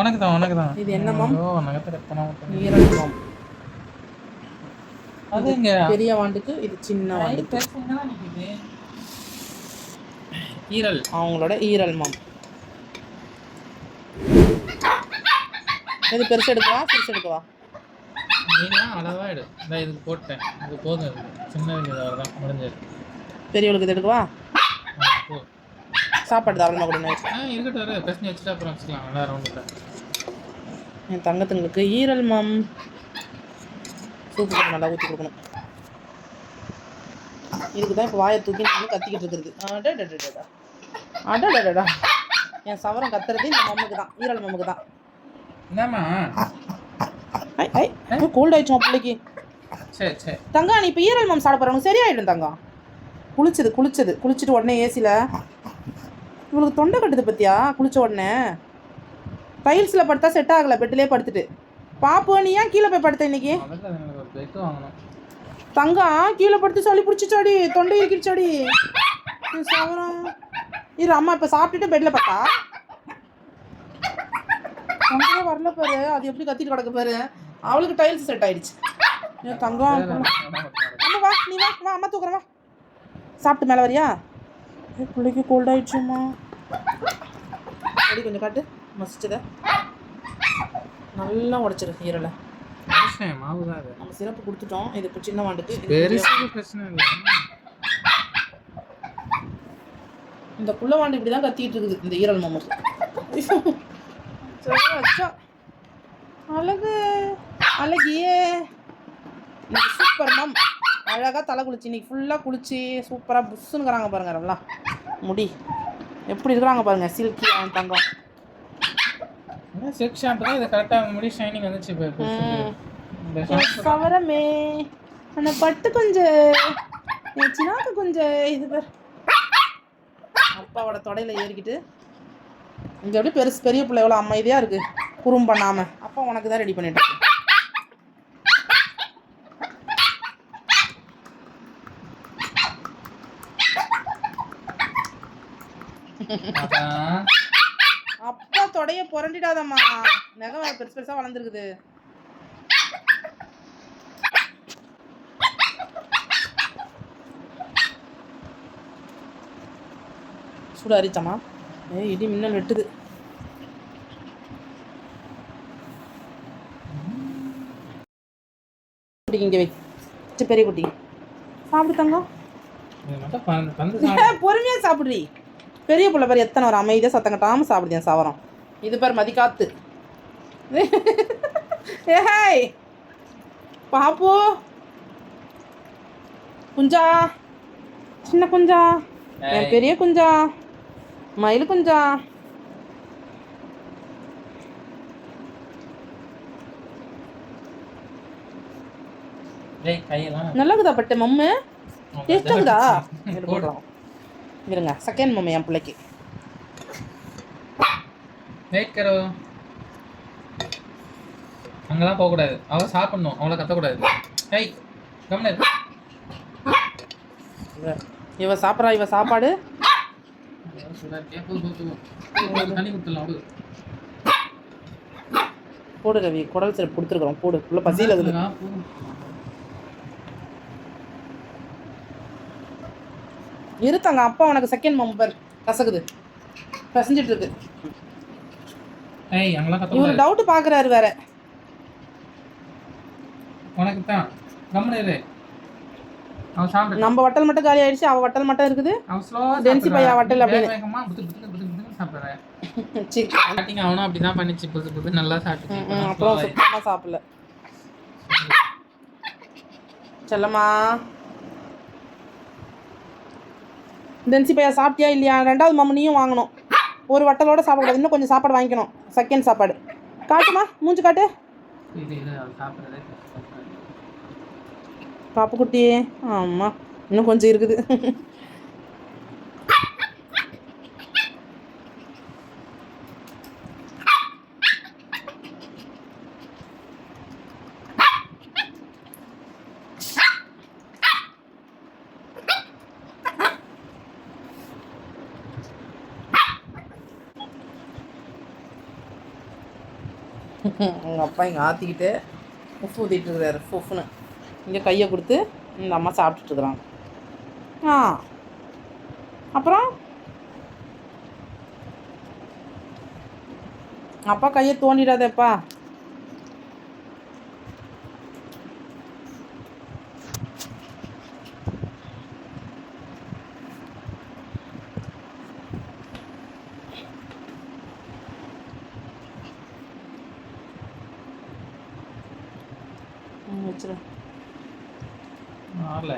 உனக்கு தான் உனக்கு தான் இது என்ன மாம்? ஓ நகத்துல எத்தனை மட்டும் ஈரல் மாம். அது இங்க பெரிய வாண்டுக்கு இது சின்ன வாண்டு. நிக்குது ஈரல். அவங்களோட ஈரல் மாம். இது பெருசு எடுக்கவா சிறுசு எடுக்கவா? நீலாம் அளவா எடு. இதுக்கு போட்டேன். இது போதும். சின்ன இது அவ்வளோதான் முடிஞ்சது. பெரியவளுக்கு இது எடுக்கவா? போ. சாப்பாடு தாராளமாக கொடுங்க இருக்கட்டும் இரு. பிரச்சனை வச்சுட்டு அப்புறம் வச்சுக்கலாம். நல்லா என் தங்கத்துங்களுக்கு ஈரல் மாம். சூப்பு நல்லா ஊற்றி கொடுக்கணும். இதுக்கு தான் இப்போ வாயை தூக்கி நான் கத்திக்கிட்டு இருக்கிறது. அடடடடடா அடடடடா என் சவரம் கத்துறது இந்த மம்முக்கு தான். ஈரல் மம்முக்கு தான். என்னம்மா? ஐ ஐ கோல்ட் ஆயிடுச்சு பிள்ளைக்கு? சரி சரி தங்கா நீ இப்போ ஈரல் மாம் சாப்பிட போகிறவங்க சரியாயிடும் தங்கம் குளிச்சது குளிச்சது. குளிச்சுட்டு உடனே ஏசியில் இவளுக்கு தொண்டை கட்டுது பத்தியா? குளிச்ச உடனே. டைல்ஸில் படுத்தா செட் ஆகலை பெட்டிலே படுத்துட்டு. பாப்பு நீ ஏன் கீழே போய் படுத்த இன்னைக்கு? தங்கம் கீழே படுத்து சளி பிடிச்சிச்சாடி தொண்டை இருக்கிடுச்சாடி சவரம். இரு அம்மா இப்போ சாப்பிட்டுட்டு பெட்டில் பார்த்தா தொண்டையே வரல பாரு அது எப்படி கத்திட்டு கிடக்கு பாரு. அவளுக்கு டைல்ஸ் செட் ஆயிடுச்சு. தங்கம் அம்மா. வா நீ வா வா அம்மா தூக்குறேன் வா. சாப்பிட்டு மேலே வரியா? பிள்ளைக்கு கோல்ட் அப்படி கொஞ்சம் காட்டு. மசிச்சத. நல்லா உடைச்சிரு ஈரலை. நம்ம சிறப்பு கொடுத்துட்டோம். இது இப்போ சின்ன வாண்டுக்கு. பிரச்சனை இல்லை. இந்த புள்ள வாண்டு இப்படி தான் கத்திட்டு இருக்குது இந்த ஈரல் அச்சா. அழகு. அழகியே. சூப்பர் மேம் அழகாக தலை குளிச்சு இன்னைக்கு ஃபுல்லாக குளிச்சு சூப்பராக புஷ்ஷுங்கிறாங்க பாருங்க முடி. எப்படி இருக்கிறாங்க பாருங்க சில்கி அவன் தங்கம். சில்க் ஷாம்பு தான். இது கரெக்டாக முடி ஷைனிங் வந்துச்சு இப்போ ம். இந்த என் ஷாம்பு சவரமே அந்த பட்டு கொஞ்சம் என் சினாக்கு கொஞ்சம் இது பேர். அப்பாவோட தொடையில ஏறிக்கிட்டு. இங்க எப்படி பெருசு பெரிய பிள்ளை எவ்வளோ அமைதியா இருக்கு? குறும் பண்ணாம. அப்பா உனக்கு தான் ரெடி பண்ணிட்டு இருக்கு. அதான். அப்பா தொடைய புரண்டிடாதம்மா. நகம் பெருசு பெருசா வளர்ந்துருக்குது. சூடு அரிச்சம்மா. ஏய் இடி மின்னல் வெட்டுது. இங்கே பெரிய குட்டி. சாப்பிடு தங்கம். பொறுமையா சாப்பிடுறி பெரிய புள்ள பாரு எத்தனை ஒரு அமைதியாக சத்தம் கட்டாமல் சாப்பிடுது என் சவரம். இது பாரு மதிக்காத்து ஏய் பாப்பு. குஞ்சா. சின்ன குஞ்சா. என். பெரிய குஞ்சா. மயில் குஞ்சா. நல்லகுதா பட்டு மம்மு? டேஸ்ட் இருக்குதா இரு, போடு. போடுறோம். இருங்க செகண்ட் மம்மி என் பிள்ளைக்கு. கரோ. அங்கெல்லாம் போகக்கூடாது. அவ சாப்பிடணும் அவளை கத்தக்கூடாது. ஏய் கம்னு. இவ- சாப்பிட்றா இவ சாப்பாடு? இருக்கே. போடு ரவி. குடல் சிறப்பு கொடுத்துருக்குறோம் போடு. உள்ள பசியில் இருக்குது ஆ, போதும். இருத்தாங்க. அப்பா உனக்கு செகண்ட் மம்பர் கசக்குது. பசஞ்சிட்டு இருக்கு இவரு டவுட் பாக்குறாரு வேற. உனக்கு தான். நம்ம வட்டல் மட்டும் காலி ஆயிடுச்சு. அவ வட்டல் மட்டும் இருக்குது. டென்சி பையா வட்டல் அப்படின்னு. அவனும் அப்படிதான் பண்ணிச்சு. புது புது நல்லா சாப்பிட்டு அப்புறம் சுத்தமா சாப்பிடல. செல்லம்மா. டென்சி பையா சாப்பிட்டியா இல்லையா? ரெண்டாவது மாமு நீயும் வாங்கணும். ஒரு வட்டலோட சாப்பிடக்கூடாது இன்னும் கொஞ்சம் சாப்பாடு வாங்கிக்கணும். செகண்ட் சாப்பாடு. காட்டுமா? மூஞ்சி காட்டு. இது பாப்பு குட்டி. ஆமாம் இன்னும் கொஞ்சம் இருக்குது. உங்கள் அப்பா இங்கே ஆற்றிக்கிட்டு உப்பு ஊற்றிட்டு இருக்கிறாரு ஃபுஃப்னு இங்கே கையை கொடுத்து இந்த அம்மா சாப்பிட்டுட்டுருக்குறாங்க ஆ. அப்புறம்? அப்பா கையை தோண்டிடாதேப்பா ம், வச்சிரு ஆறல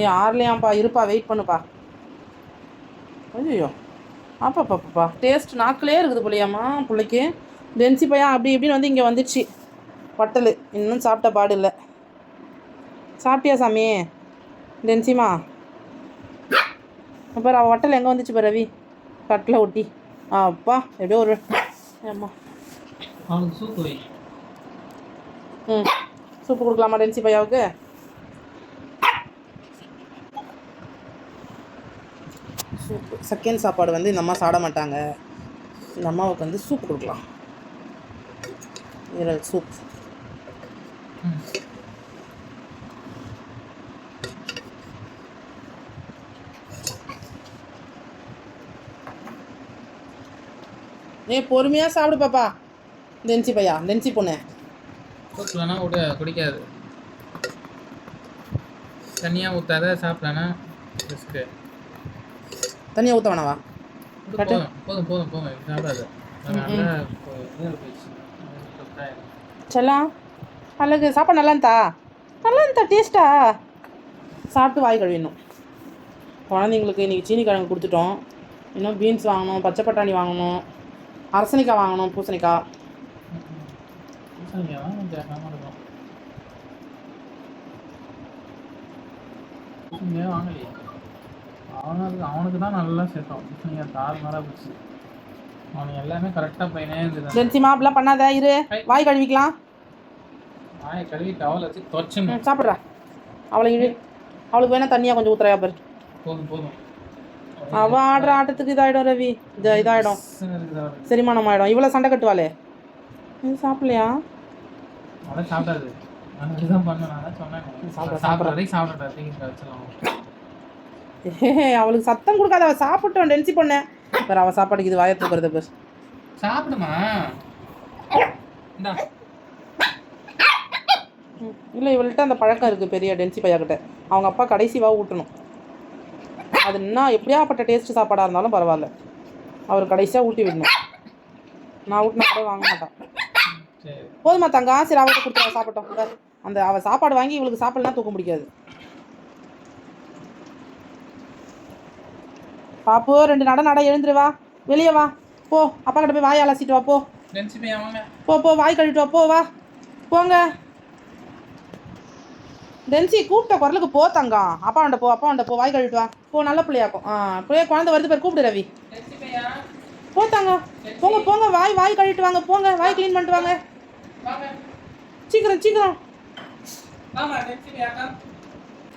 ஏ ஆறலையாம்ப்பா இருப்பா வெயிட் பண்ணுப்பா. ஐயோ ஆப்பா பாப்பாப்பா டேஸ்ட் நாக்கிலே இருக்குது போலியாம்மா பிள்ளைக்கு. டென்சி பையன் அப்படி இப்படின்னு வந்து இங்கே வந்துடுச்சு. வட்டல் இன்னும் சாப்பிட்ட பாடு இல்லை. சாப்பிட்டியா சாமி? டென்சிமா அப்புறம் அவள் வட்டல் எங்கே வந்துச்சு பாரு ரவி? கட்டில் ஒட்டி. ஆ அப்பா எப்படியோ ஒரு வை. ம். சூப்பு கொடுக்கலாமா டென்சி பையாவுக்கு சூப்பு செகண்ட் சாப்பாடு வந்து இந்த அம்மா சாப்பிட மாட்டாங்க. இந்த அம்மாவுக்கு வந்து சூப் கொடுக்கலாம். ஈரல் சூப் ஏ பொறுமையாக சாப்பிடு பாப்பா. டென்சி பையா டென்சி பொண்ணு. ஊற்றலனா விட குடிக்காது. தனியாக ஊற்றாத சாப்பிடலனா ரிஸ்க்கு தனியாக ஊற்ற வேணாவா. போதும் போதும் சாப்பிடாது. செல்லாம் அழகு. சாப்பாடு நல்லா இருந்தா? நல்லா இருந்தா டேஸ்ட்டா சாப்பிட்டு வாய் கழுவிடணும். குழந்தைங்களுக்கு இன்றைக்கி சீனி கிழங்கு கொடுத்துட்டோம். இன்னும் பீன்ஸ் வாங்கணும் பச்சை பட்டாணி வாங்கணும் அரசனிக்காய் வாங்கணும் பூசணிக்காய் வாங்கலையே. அவனுக்கு அவனுக்கு தான் நல்லா சேர்த்தோம். பூசணிக்காய் தாறு மாறாக போச்சு. அவனுக்கு எல்லாமே கரெக்டாக பையனே இருந்தது. ஜென்சிமா அப்படிலாம் பண்ணாத இரு. வாய் கழுவிக்கலாம். வாயை கழுவி டவல் வச்சு ம், சாப்பிட்றா. அவளை இழு அவளுக்கு வேணால் தண்ணியாக கொஞ்சம் ஊத்துறையா பாரு. போதும் போதும். அவள் ஆடுற ஆட்டத்துக்கு இதாகிடும் ரவி. இது இதாகிடும் இருக்குது அவனுக்கு. செரிமானம் ஆகிடும் இவ்வளோ சண்டை கட்டுவாளே. இது சாப்பிடலையா? அதான் சாப்பிடாது. நான் இதுதான் பண்ணேன் நான் சொன்னேன். சாப்பிட, சாப்பிட்ற. வரைக்கும் சாப்பிட்றேன் ஏ அவளுக்கு சத்தம் கொடுக்காத அவள் சாப்பிட்டோம் டென்சி பொண்ணு. வேறு அவள் சாப்பாடுக்கு இது வாயை தூக்குறது பேர். சாப்பிடுமா? இல்லை இவள்கிட்ட அந்த பழக்கம் இருக்குது பெரிய டென்சி பையாக்கிட்ட அவங்க அப்பா கடைசிவாக ஊட்டணும். அது என்ன எப்படியாப்பட்ட டேஸ்ட் சாப்பாடாக இருந்தாலும் பரவாயில்ல. அவர் கடைசியாக ஊட்டி விடணும். நான் ஊட்டினா கூட வாங்க மாட்டான். சரி. போதுமா தங்கா சரி அவள்கிட்ட கொடுத்து சாப்பிட்டோம். அந்த அவள் சாப்பாடு வாங்கி இவளுக்கு சாப்பிடலாம் தூக்க முடியாது. பாப்பு ரெண்டு நட நட எழுந்துரு வா. வெளியே வா. போ. அப்பா கிட்ட போய் வாய் அலசிட்டு வா போ. போ போ. வாய் கழுவிட்டு வா போ வா. போங்க. டென்சி கூப்பிட்ட குரலுக்கு போ தங்கம் அப்பா வண்ட போ அப்பா வண்ட போ வாய் கழுவிட்டு வா. போ நல்ல பிள்ளையாக்கும். ஆ பிள்ளைய குழந்தை வருது பேர் கூப்பிடு ரவி. போ தங்கம் போங்க போங்க. வாய் வாய் கழுவிட்டு வாங்க. போங்க. வாய் க்ளீன் பண்ணிட்டு வாங்க. சீக்கிரம் சீக்கிரம்.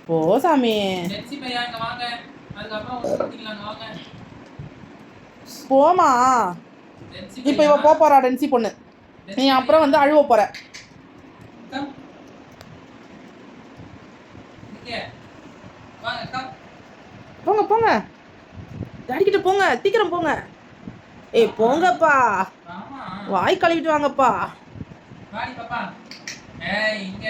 போ சாமி. போமா இப்போ இவ போக போறா டென்சி பொண்ணு. நீ அப்புறம் வந்து அழுவ போற. போங்க போங்க. டாடி கிட்ட போங்க சீக்கிரம் போங்க. ஏய் போங்கப்பா. வாய் கழுவிட்டு வாங்கப்பா வாடி பாப்பா ஏய் இங்க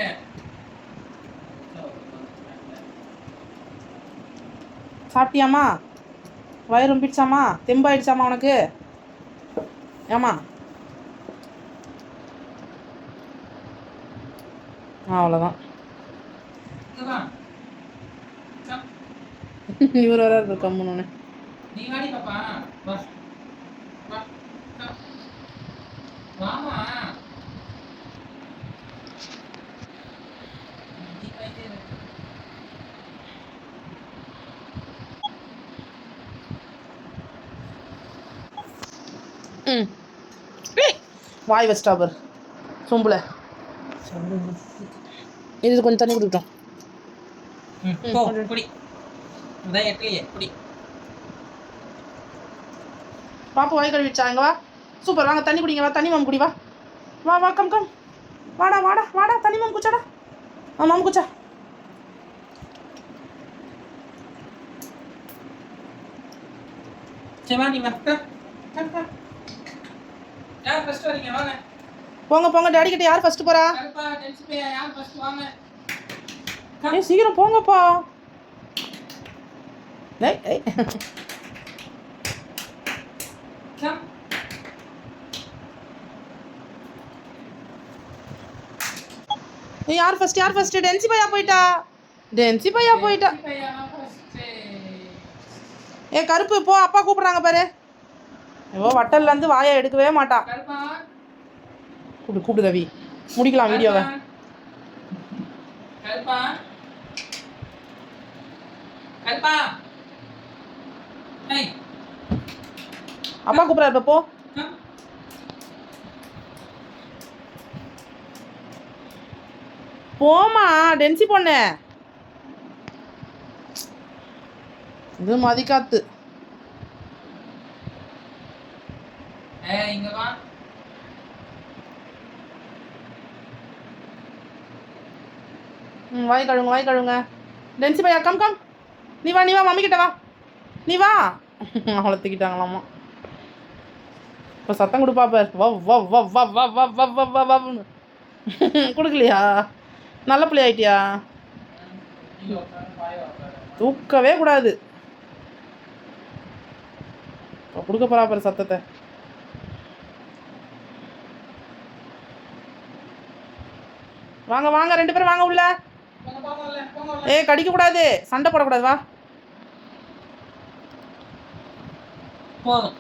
சாப்பிட்டியாம்மா? வயிறு ரொம்பிடுச்சாம்மா தெம்பாயிடுச்சாம்மா உனக்கு? ஏம்மா? ஆ அவ்வளோதான் இவர் வர இருக்கு கம்முன்னு நீ வாடி பாப்பா வா வா கம் வாமா நீ போயிட்டே இரு. ம். வாய் வச்சிட்டா பாரு. சொம்புல. இது கொஞ்சம் தண்ணி கொடுக்கட்டும். பாப்பா வாய் கழுவிடுச்சா இங்க வா. சூப்பர் வாங்க தண்ணி குடிங்க வா தண்ணி மாம் குடி வா. வா வா கம் கம். வாடா வாடா வாடா தண்ணி மாம் குச்சாடா ஆ மாம் குச்சா சரி வா நீ வா. Come, come, come. யார் ஃபர்ஸ்ட் வரீங்க வாங்க. போங்க போங்க டாடி கிட்ட யார் ஃபர்ஸ்ட் போறா? கருப்பா டென்ஸ் பையா யார் ஃபர்ஸ்ட் வாங்க. ஏய் சீக்கிரம் போங்கப்பா. ஏய் ஏய். கம் யார் ஃபர்ஸ்ட் யார் ஃபர்ஸ்ட் டென்சி பையா போயிட்டா? டென்சி பையா போயிட்டா. ஏ கருப்பு போ அப்பா கூப்பிடுறாங்க பாரு. ஐயோ வட்டல்ல இருந்து வாயை எடுக்கவே மாட்டா. கருப்பா. கூப்பிடு கூப்பிடு ரவி. முடிக்கலாம் வீடியோவை. அப்பா கூப்பிடுறாரு இப்ப போ. போமா டென்சி பொண்ணு. இது மதிக்காத்து. ஏய் இங்க வா. ம் வாய் கழுங்க வாய் கழுங்க டென்சி பையா கம் கம். நீ வா நீ வா மம்மி கிட்ட வா. நீ வா. அவளை இப்போ சத்தம் கொடுப்பா பார். வா வா வா வா வா வா வா வா வா வான்னு. கொடுக்கலையா? நல்ல பிள்ளை ஆயிட்டியா? தூக்கவே கூடாது. இப்போ கொடுக்க போறா பாரு சத்தத்தை. வாங்க வாங்க ரெண்டு பேரும் வாங்க உள்ள. ஏ கடிக்கக்கூடாது. கடிக்க கூடாது சண்டை போடக்கூடாது வா. போதும்.